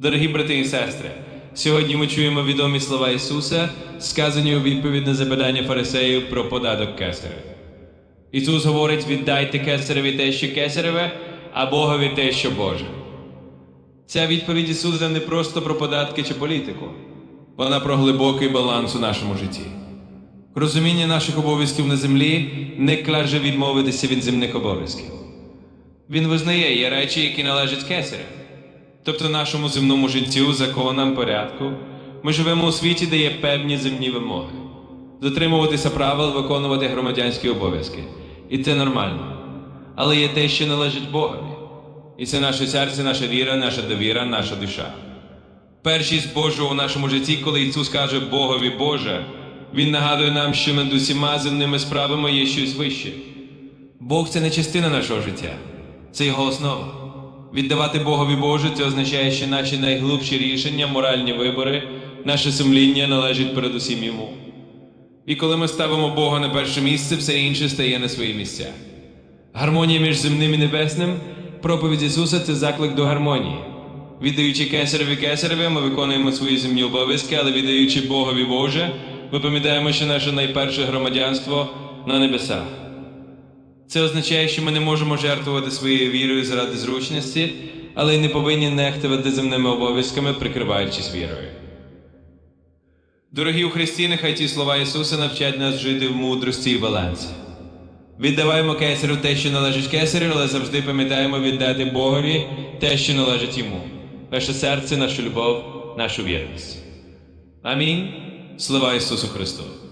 Дорогі брати і сестри, сьогодні ми чуємо відомі слова Ісуса, сказані у відповідь на запитання фарисеїв про податок кесаря. Ісус говорить: віддайте кесареві те, що кесареве, а Богові те, що Боже. Ця відповідь Ісуса не просто про податки чи політику, вона про глибокий баланс у нашому житті. Розуміння наших обов'язків на землі не каже відмовитися від земних обов'язків. Він визнає, є речі, які належать кесарю. Тобто нашому земному життю, законам, порядку, ми живемо у світі, де є певні земні вимоги. Дотримуватися правил, виконувати громадянські обов'язки. І це нормально. Але є те, що належить Богові. І це наше серце, наша віра, наша довіра, наша душа. Першість Божого у нашому житті, коли Ісус каже Богові Боже, Він нагадує нам, що над усіма земними справами є щось вище. Бог це не частина нашого життя, це його основа. Віддавати Богові Боже це означає, що наші найглибші рішення, моральні вибори, наше сумління належить передусім йому. І коли ми ставимо Бога на перше місце, все інше стає на свої місця. Гармонія між земним і небесним, проповідь Ісуса це заклик до гармонії. Віддаючи кесареві кесареві, ми виконуємо свої земні обов'язки, але віддаючи Богові Боже, ми пам'ятаємо, що наше найперше громадянство на небесах. Це означає, що ми не можемо жертвувати своєю вірою заради зручності, але й не повинні нехтувати земними обов'язками, прикриваючись вірою. Дорогі у Христі, нехай ті слова Ісуса навчать нас жити в мудрості і балансі. Віддаваємо кесарю те, що належить кесарю, але завжди пам'ятаємо віддати Богові те, що належить йому. Наше серце, нашу любов, нашу вірність. Амінь. Слава Ісусу Христу!